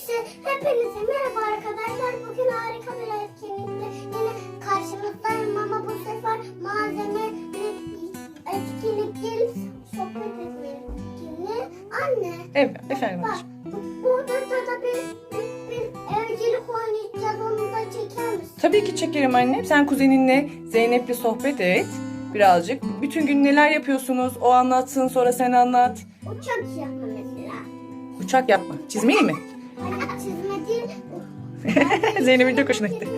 Size hepinize merhaba arkadaşlar. Bugün harika bir etkinlikte yine karşınızdayım ama bu sefer malzeme etkinlik değil sohbet etme etkinliği. Anne Evet efendim bak burada da, da bir, bir, bir evcilik oynayacağız onu da çeker misin? Tabii ki çekerim annem. Sen kuzeninle Zeynep'le sohbet et birazcık. Bütün gün neler yapıyorsunuz? O anlatsın sonra sen anlat. Uçak yapma mesela. Uçak yapma. Çizmeyi mi? Çizme değil. Zeynep'in çok hoşuna gitti.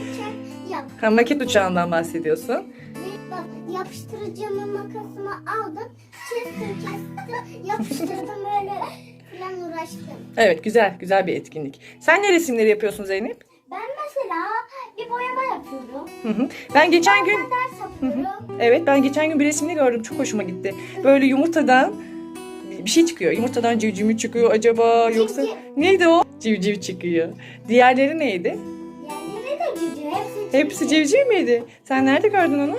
Yap. Ha, maket uçağından bahsediyorsun. Bak yapıştırıcımı makasımı aldım. Kestim kestim. Yapıştırdım böyle falan uğraştım. Evet güzel güzel bir etkinlik. Sen ne resimleri yapıyorsun Zeynep? Ben mesela bir boyama yapıyorum. Hı hı. Ben geçen gün Ders yapıyorum. evet ben geçen gün bir resmini gördüm çok hoşuma gitti. Böyle yumurtadan bir şey çıkıyor. Yumurtadan civciv mi çıkıyor acaba yoksa neydi o? Civciv çıkıyor. Diğerleri neydi? Ne de civciv. Hepsi civciv. Hepsi civciv miydi? Sen nerede gördün onu?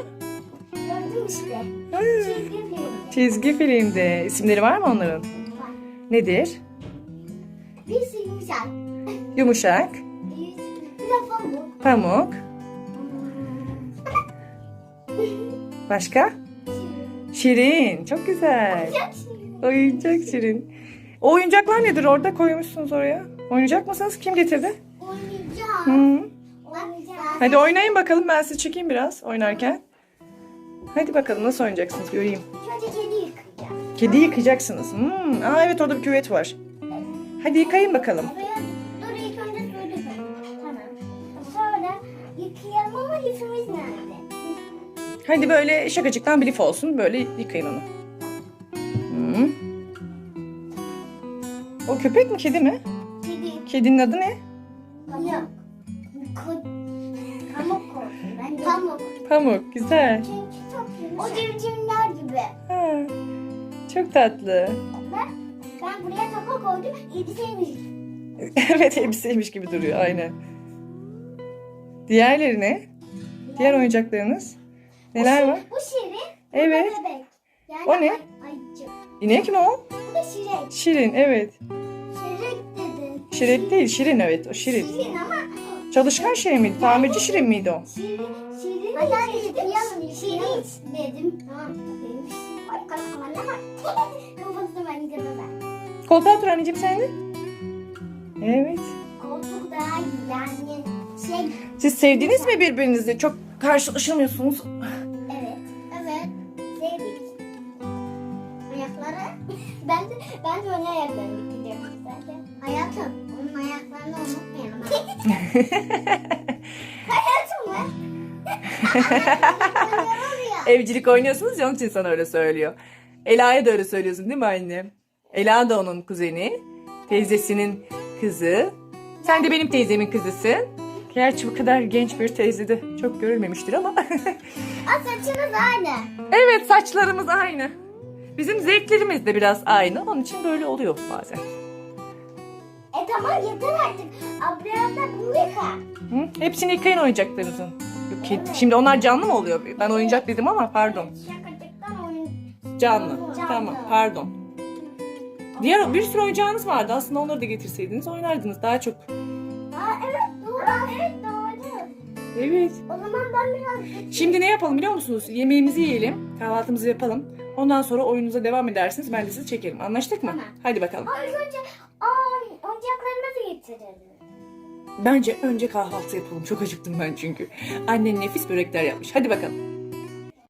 Gördüm işte. Ha, Çizgi film. Çizgi filmde. İsimleri var mı onların? Var. Nedir? Bir silmişak. Yumuşak, Bir de pamuk. pamuk, başka? Şirin. Çok güzel. Çok şirin. Oyuncak Şirin. O oyuncaklar nedir orada koymuşsunuz oraya? Oynayacak mısınız? Kim getirdi? Oynayacağım. Hı. Oynayacağım. Hadi oynayın bakalım ben sizi çekeyim biraz oynarken. Hadi bakalım nasıl oynayacaksınız göreyim. Önce kedi yıkayacağım. Kedi yıkayacaksınız. Hmm. Aa evet orada bir küvet var. Hadi yıkayın bakalım. Dur ilk önce suyu dökelim. Tamam. Sonra yıkayalım ama lifimiz nerede? Hadi böyle şakacıktan bir lif olsun. Böyle yıkayın onu. Hmm. O köpek mi kedi mi? Kedi. Kedinin adı ne? Pamuk olsun. Ben de. Pamuk. Pamuk. Güzel. Çünkü çok yumuşak. O civcivler gibi. Ha, çok tatlı. Ben, ben buraya toka koydum. Elbiseymiş. evet elbiseymiş gibi duruyor aynen. Diğerleri ne? Diğer oyuncaklarınız? Neler var? Bu şirin. bu da Evet. bebek. Yani O ne? Ay, ayıcık. İnek mi o? Bu da şirek. Şirin evet. Şirin değil Şirin evet o Şirin. Şirin ama Çalışkan şey miydi? Tamirci Şirin miydi o? Şirin, şirin dedim, şirin dedim. Ay ben kadar. Koltuğa otur anneciğim sen de. Evet. Koltuk daha iyi yani şey. Siz sevdiniz mi birbirinizi? Çok karşılaşamıyorsunuz. Evet, evet. Sevdik. Ayakları. ben de ben de onun ayaklarını Hayatım? Evcilik oynuyorsunuz ya onun için sana öyle söylüyor. Ela'ya da öyle söylüyorsun değil mi anne? Ela da onun kuzeni. Teyzesinin kızı. Sen de benim teyzemin kızısın. Gerçi bu kadar genç bir teyze de çok görülmemiştir ama. Aa, saçınız aynı. evet saçlarımız aynı. Bizim zevklerimiz de biraz aynı. Onun için böyle oluyor bazen. E tamam yeter artık. Ablaya da bunu yıka. Hı? Hepsini yıkayın oyuncaklarınızın. Yok, kedi- Şimdi onlar canlı mı oluyor? Ben oyuncak dedim ama pardon. Şakacıktan oyun. Canlı. Canlı. Tamam pardon. Diğer bir sürü oyuncağınız vardı. Aslında onları da getirseydiniz oynardınız daha çok. Aa evet doğru. evet doğru. Evet. O zaman ben biraz... Şimdi ne yapalım biliyor musunuz? Yemeğimizi yiyelim. Kahvaltımızı yapalım. Ondan sonra oyununuza devam edersiniz. Ben de sizi çekerim. Anlaştık mı? Tamam. Hadi bakalım. İlk önce aa, getirelim. Bence önce kahvaltı yapalım. Çok acıktım ben çünkü. Annen nefis börekler yapmış. Hadi bakalım.